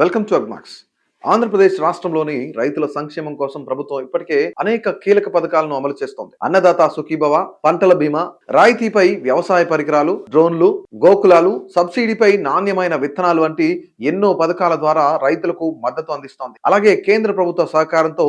Welcome to Agmax. Andhra Pradesh రాష్ట్రంలోని రైతుల సంక్షేమం కోసం ప్రభుత్వం ఇప్పటికే అనేక కీలక పథకాలను అమలు చేస్తోంది. అన్నదాత సుఖీభవ పంటల బీమా రాయితీపై వ్యవసాయ పరికరాలు డ్రోన్లు గోకులాలు సబ్సిడీపై నాణ్యమైన విత్తనాలు వంటి ఎన్నో పథకాల ద్వారా రైతులకు మద్దతు అందిస్తోంది. అలాగే కేంద్ర ప్రభుత్వ సహకారంతో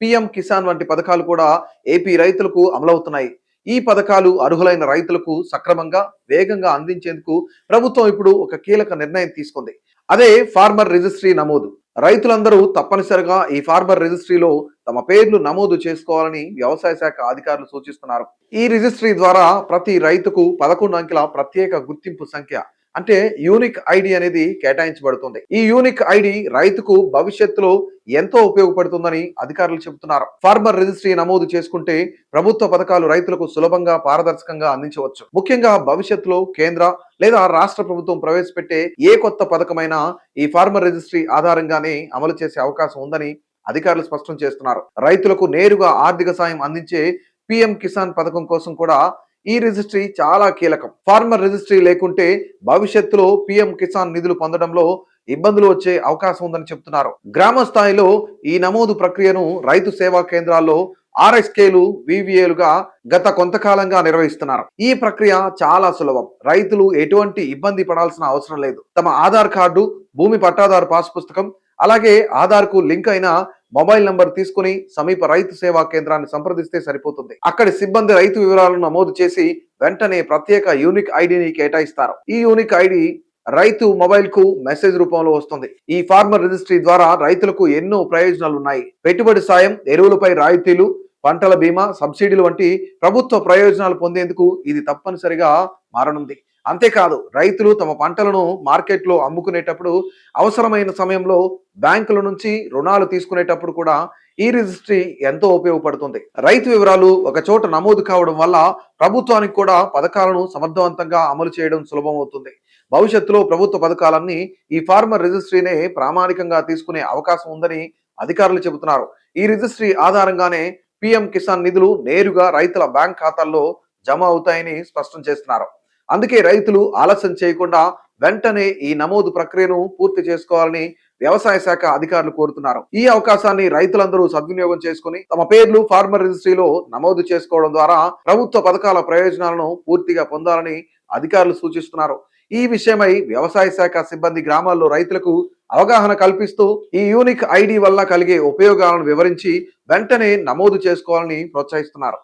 పిఎం కిసాన్ వంటి పథకాలు కూడా ఏపీ రైతులకు అమలవుతున్నాయి. ఈ పథకాలు అర్హులైన రైతులకు సక్రమంగా వేగంగా అందించేందుకు ప్రభుత్వం ఇప్పుడు ఒక కీలక నిర్ణయం తీసుకుంది. అదే ఫార్మర్ రిజిస్ట్రీ నమోదు. రైతులందరూ తప్పనిసరిగా ఈ ఫార్మర్ రిజిస్ట్రీలో తమ పేర్లు నమోదు చేసుకోవాలని వ్యవసాయ శాఖ అధికారులు సూచిస్తున్నారు. ఈ రిజిస్ట్రీ ద్వారా ప్రతి రైతుకు పదకొండు అంకెల ప్రత్యేక గుర్తింపు సంఖ్య అంటే యూనిక్ ఐడి అనేది కేటాయించబడుతుంది. ఈ యూనిక్ ఐడి రైతుకు భవిష్యత్తులో ఎంతో ఉపయోగపడుతుందని అధికారులు చెబుతున్నారు. ఫార్మర్ రిజిస్ట్రీ నమోదు చేసుకుంటే ప్రభుత్వ పథకాలు రైతులకు సులభంగా పారదర్శకంగా అందించవచ్చు. ముఖ్యంగా భవిష్యత్తులో కేంద్ర లేదా రాష్ట్ర ప్రభుత్వం ప్రవేశపెట్టే ఏ కొత్త పథకమైనా ఈ ఫార్మర్ రిజిస్ట్రీ ఆధారంగానే అమలు చేసే అవకాశం ఉందని అధికారులు స్పష్టం చేస్తున్నారు. రైతులకు నేరుగా ఆర్థిక సాయం అందించే పిఎం కిసాన్ పథకం కోసం కూడా ఈ రిజిస్ట్రీ చాలా కీలకం. ఫార్మర్ రిజిస్ట్రీ లేకుంటే భవిష్యత్తులో పిఎం కిసాన్ నిధులు పొందడంలో ఇబ్బందులు వచ్చే అవకాశం ఉందని చెప్తున్నారు. గ్రామ స్థాయిలో ఈ నమోదు ప్రక్రియను రైతు సేవా కేంద్రాల్లో ఆర్ఎస్కేలు వివిఏలుగా గత కొంతకాలంగా నిర్వహిస్తున్నారు. ఈ ప్రక్రియ చాలా సులభం. రైతులు ఎటువంటి ఇబ్బంది పడాల్సిన అవసరం లేదు. తమ ఆధార్ కార్డు భూమి పట్టాదారు పాస్ పుస్తకం అలాగే ఆధార్కు లింక్ అయిన మొబైల్ నంబర్ తీసుకుని సమీప రైతు సేవా కేంద్రాన్ని సంప్రదిస్తే సరిపోతుంది. అక్కడి సిబ్బంది రైతు వివరాలను నమోదు చేసి వెంటనే ప్రత్యేక యూనిక్ ఐడిని కేటాయిస్తారు. ఈ యూనిక్ ఐడి రైతు మొబైల్కు మెసేజ్ రూపంలో వస్తుంది. ఈ ఫార్మర్ రిజిస్ట్రీ ద్వారా రైతులకు ఎన్నో ప్రయోజనాలు ఉన్నాయి పెట్టుబడి సాయం ఎరువులపై రాయితీలు పంటల బీమా సబ్సిడీలు వంటి ప్రభుత్వ ప్రయోజనాలు పొందేందుకు ఇది తప్పనిసరిగా మారనుంది. అంతేకాదు రైతులు తమ పంటలను మార్కెట్లో అమ్ముకునేటప్పుడు అవసరమైన సమయంలో బ్యాంకుల నుంచి రుణాలు తీసుకునేటప్పుడు కూడా ఈ రిజిస్ట్రీ ఎంతో ఉపయోగపడుతుంది. రైతు వివరాలు ఒక చోట నమోదు కావడం వల్ల ప్రభుత్వానికి కూడా పథకాలను సమర్థవంతంగా అమలు చేయడం సులభమవుతుంది. భవిష్యత్తులో ప్రభుత్వ పథకాలన్నీ ఈ ఫార్మర్ రిజిస్ట్రీనే ప్రామాణికంగా తీసుకునే అవకాశం ఉందని అధికారులు చెబుతున్నారు. ఈ రిజిస్ట్రీ ఆధారంగానే పిఎం కిసాన్ నిధులు నేరుగా రైతుల బ్యాంక్ ఖాతాల్లో జమ అవుతాయని స్పష్టం చేస్తున్నారు. అందుకే రైతులు ఆలస్యం చేయకుండా వెంటనే ఈ నమోదు ప్రక్రియను పూర్తి చేసుకోవాలని వ్యవసాయ శాఖ అధికారులు కోరుతున్నారు. ఈ అవకాశాన్ని రైతులందరూ సద్వినియోగం చేసుకుని తమ పేర్లు ఫార్మర్ రిజిస్ట్రీలో నమోదు చేసుకోవడం ద్వారా ప్రభుత్వ పథకాల ప్రయోజనాలను పూర్తిగా పొందాలని అధికారులు సూచిస్తున్నారు. ఈ విషయమై వ్యవసాయ శాఖ సిబ్బంది గ్రామాల్లో రైతులకు అవగాహన కల్పిస్తూ ఈ యూనిక్ ఐడి వల్ల కలిగే ఉపయోగాలను వివరించి వెంటనే నమోదు చేసుకోవాలని ప్రోత్సహిస్తున్నారు.